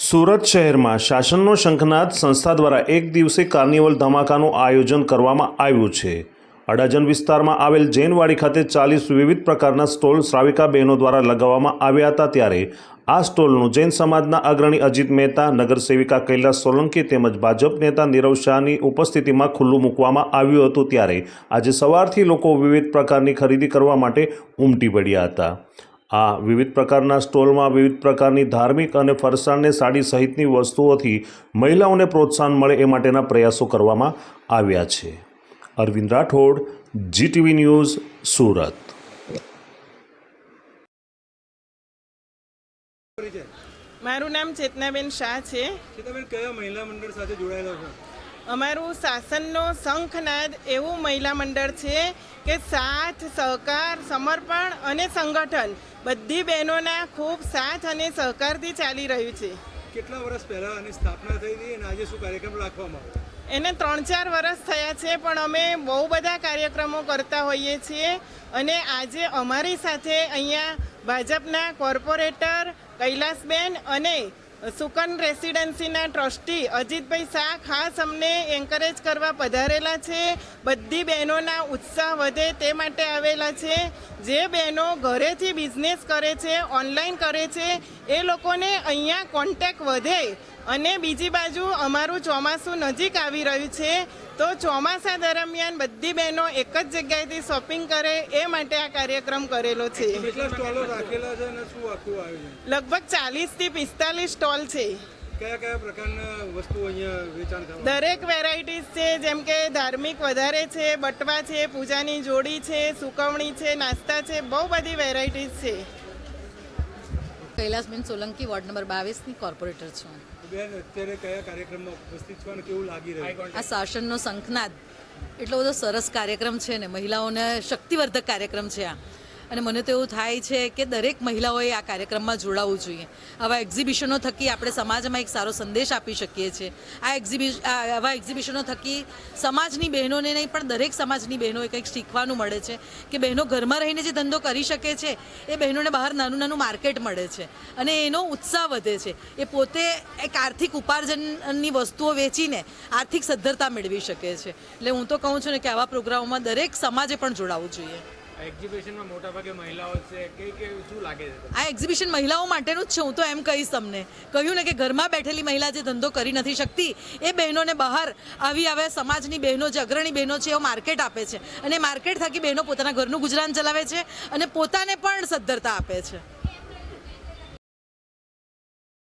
સુરત શહેરમાં શાસનનો શંખનાદ સંસ્થા દ્વારા એક દિવસે કાર્નિવલ ધમાકાનું આયોજન કરવામાં આવ્યું છે. અડાજણ વિસ્તારમાં આવેલ જૈનવાડી ખાતે ચાલીસ વિવિધ પ્રકારના સ્ટોલ શ્રાવિકા બહેનો દ્વારા લગાવવામાં આવ્યા હતા ત્યારે આ સ્ટોલનું જૈન સમાજના અગ્રણી અજીત મહેતા, નગરસેવિકા કૈલાસ સોલંકી તેમજ ભાજપ નેતા નીરવ શાહની ઉપસ્થિતિમાં ખુલ્લું મૂકવામાં આવ્યું હતું ત્યારે આજે સવારથી લોકો વિવિધ પ્રકારની ખરીદી કરવા માટે ઉમટી પડ્યા હતા. આ વિવિધ પ્રકારના સ્ટોલમાં વિવિધ પ્રકારની ધાર્મિક અને ફરસાણને સાડી સહિતની વસ્તુઓથી મહિલાઓને પ્રોત્સાહન મળે એ માટેના પ્રયાસો કરવામાં આવ્યા છે. Arvind Rathod GTV news Surat. મારું નામ ચેતનાબેન શાહ છે. ચેતનાબેન કયા મહિલા મંડળ સાથે જોડાયેલા છો? અમારું શાસનનો શંખનાદ એવું મહિલા મંડળ છે કે સાથ સહકાર સમર્પણ અને સંગઠન બધી બહેનોના ખૂબ સાથ અને સહકારથી ચાલી રહ્યું છે. કેટલા વર્ષ પહેલાં આની સ્થાપના થઈ હતી અને આજે શું કાર્યક્રમ રાખવામાં આવ્યો? એને ત્રણ ચાર વર્ષ થયા છે પણ અમે બહુ બધા કાર્યક્રમો કરતા હોઈએ છીએ અને આજે અમારી સાથે અહીંયા ભાજપના કોર્પોરેટર કૈલાસબેન અને સુકન રેસિડેન્સીના ટ્રસ્ટી અજીતભાઈ શાહ ખાસ અમને એન્કરેજ કરવા પધારેલા છે. બધી બહેનોના ઉત્સાહ વધે તે માટે આવેલા છે. જે બહેનો ઘરેથી બિઝનેસ કરે છે ઓનલાઈન કરે છે, એ લોકોને અહીંયા કોન્ટેક વધે. અને બીજી બાજુ અમારું ચોમાસું નજીક આવી રહ્યું છે તો ચોમાસા દરમિયાન બધી બહેનો એક જ જગ્યાએથી શોપિંગ કરે એ માટે આ કાર્યક્રમ કરેલો છે. લગભગ ચાલીસ ચાલીસથી પિસ્તાલીસ સ્ટોલ છે. દરેક વેરાયટીઝ છે જેમ કે ધાર્મિક વધારે છે બટવા છે પૂજાની જોડી છે સુકવણી છે નાસ્તા છે બહુ બધી વેરાયટીઝ છે. કૈલાસબેન સોલંકી વોર્ડ નંબર બાવીસની કોર્પોરેટર છું. બેન અત્યારે કયા કાર્યક્રમમાં ઉપસ્થિત છો અને કેવું લાગી રહ્યું? આ શાસનનો શંખનાદ એટલો બધો સરસ કાર્યક્રમ છે ને મહિલાઓને શક્તિવર્ધક કાર્યક્રમ છે આ. અને મને તો એવું થાય છે કે દરેક મહિલાઓએ આ કાર્યક્રમમાં જોડાવવું જોઈએ. આવા એક્ઝિબિશનો થકી આપણે સમાજમાં એક સારો સંદેશ આપી શકીએ છીએ. આ એક્ઝિબિશ આવા એક્ઝિબિશનો થકી સમાજની બહેનોને નહીં, પણ દરેક સમાજની બહેનોએ કંઈક શીખવાનું મળે છે કે બહેનો ઘરમાં રહીને જે ધંધો કરી શકે છે, એ બહેનોને બહાર નાનું નાનું માર્કેટ મળે છે. અને એનો ઉત્સાહ વધે છે. એ પોતે એક આર્થિક ઉપાર્જનની વસ્તુઓ વેચીને આર્થિક સદ્ધરતા મેળવી શકે છે. એટલે હું તો કહું છું ને કે આવા પ્રોગ્રામોમાં દરેક સમાજે પણ જોડાવવું જોઈએ. આ એક્ઝિબિશન મહિલાઓ માટેનું જ છે, હું તો એમ કહીશ તમને. કહ્યું ને કે ઘરમાં બેઠેલી મહિલા જે ધંધો કરી નથી શકતી, એ બહેનોને બહાર આવી આવે, સમાજની બહેનો જે અગ્રણી બહેનો છે, એઓ માર્કેટ આપે છે. અને માર્કેટ થકી બહેનો પોતાના ઘરનું ગુજરાન ચલાવે છે અને પોતાને પણ સદ્ધરતા આપે છે.